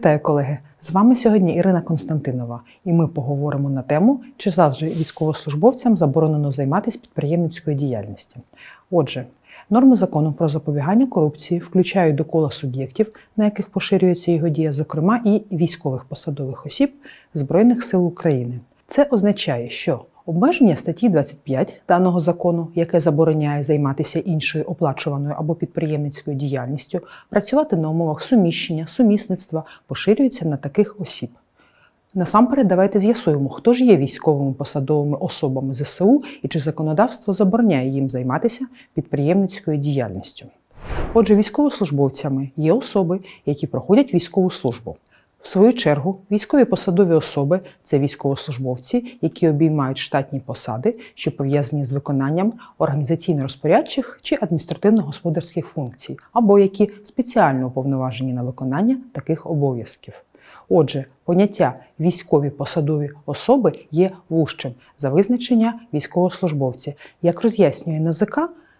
Вітаю, колеги! З вами сьогодні Ірина Константинова, і ми поговоримо на тему, чи завжди військовослужбовцям заборонено займатися підприємницькою діяльністю. Отже, норми закону про запобігання корупції включають до кола суб'єктів, на яких поширюється його дія, зокрема і військових посадових осіб Збройних сил України. Це означає, що Обмеження статті 25 даного закону, яке забороняє займатися іншою оплачуваною або підприємницькою діяльністю, працювати на умовах суміщення, сумісництва, поширюється на таких осіб. Насамперед, давайте з'ясуємо, хто ж є військовими посадовими особами ЗСУ і чи законодавство забороняє їм займатися підприємницькою діяльністю. Отже, військовослужбовцями є особи, які проходять військову службу. В свою чергу, військові посадові особи це військовослужбовці, які обіймають штатні посади, що пов'язані з виконанням організаційно-розпорядчих чи адміністративно-господарських функцій, або які спеціально уповноважені на виконання таких обов'язків. Отже, поняття військові посадові особи є вужчим за визначення військовослужбовці, як роз'яснює НАЗК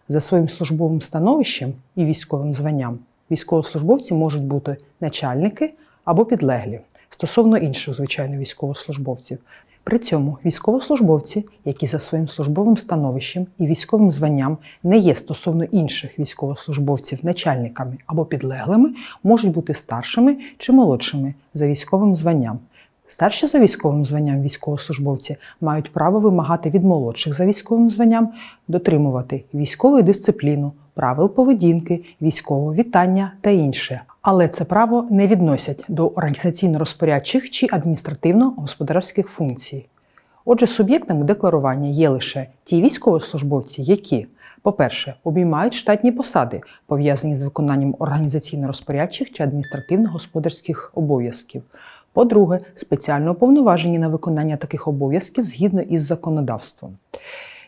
за своїм службовим становищем і військовим званням. Військовослужбовці можуть бути начальники або підлеглі стосовно інших, звичайно, військовослужбовців. При цьому військовослужбовці, які за своїм службовим становищем і військовим званням не є стосовно інших військовослужбовців начальниками або підлеглими, можуть бути старшими чи молодшими за військовим званням. Старші за військовим званням військовослужбовці мають право вимагати від молодших за військовим званням дотримувати військову дисципліну, правил поведінки, військового вітання та інше. Але це право не відносять до організаційно-розпорядчих чи адміністративно-господарських функцій. Отже, суб'єктами декларування є лише ті військовослужбовці, які, по-перше, обіймають штатні посади, пов'язані з виконанням організаційно-розпорядчих чи адміністративно-господарських обов'язків. По-друге, спеціально уповноважені на виконання таких обов'язків згідно із законодавством.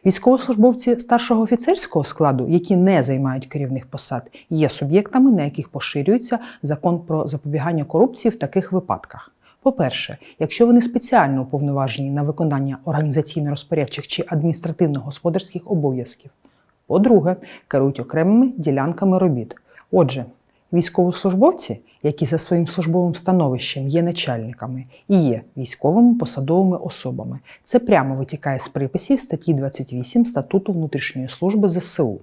Військовослужбовці старшого офіцерського складу, які не займають керівних посад, є суб'єктами, на яких поширюється закон про запобігання корупції в таких випадках. По-перше, якщо вони спеціально уповноважені на виконання організаційно-розпорядчих чи адміністративно-господарських обов'язків. По-друге, керують окремими ділянками робіт. Отже, військовослужбовці, які за своїм службовим становищем є начальниками і є військовими посадовими особами. Це прямо витікає з приписів статті 28 статуту внутрішньої служби ЗСУ.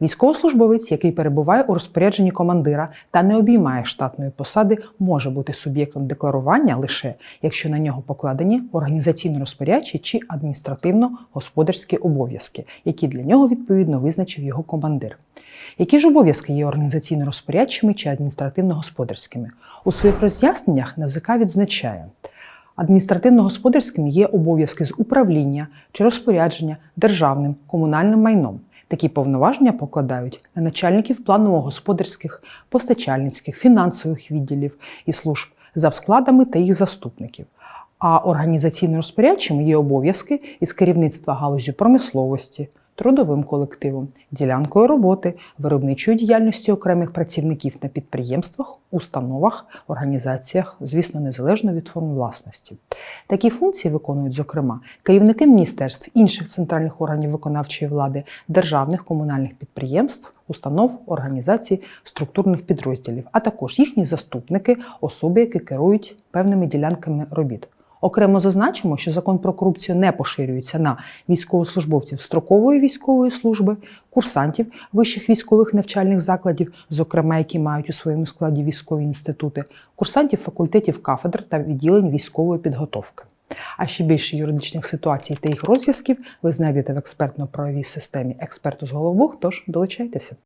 Військовослужбовець, який перебуває у розпорядженні командира та не обіймає штатної посади, може бути суб'єктом декларування лише якщо на нього покладені організаційно-розпорядчі чи адміністративно-господарські обов'язки, які для нього відповідно визначив його командир. Які ж обов'язки є організаційно-розпорядчими чи адміністративно-господарськими? У своїх роз'ясненнях НАЗК відзначає. Адміністративно-господарськими є обов'язки з управління чи розпорядження державним комунальним майном. Такі повноваження покладають на начальників планово-господарських, постачальницьких, фінансових відділів і служб за складами та їх заступників. А організаційно-розпорядчими є обов'язки із керівництва галузі промисловості, трудовим колективом, ділянкою роботи, виробничою діяльністю окремих працівників на підприємствах, установах, організаціях, звісно, незалежно від форм власності. Такі функції виконують, зокрема, керівники міністерств, інших центральних органів виконавчої влади, державних комунальних підприємств, установ, організацій, структурних підрозділів, а також їхні заступники, особи, які керують певними ділянками робіт. Окремо зазначимо, що закон про корупцію не поширюється на військовослужбовців строкової військової служби, курсантів вищих військових навчальних закладів, зокрема, які мають у своєму складі військові інститути, курсантів факультетів кафедр та відділень військової підготовки. А ще більше юридичних ситуацій та їх розв'язків ви знайдете в експертно-правовій системі експерту з головбух, тож долучайтеся.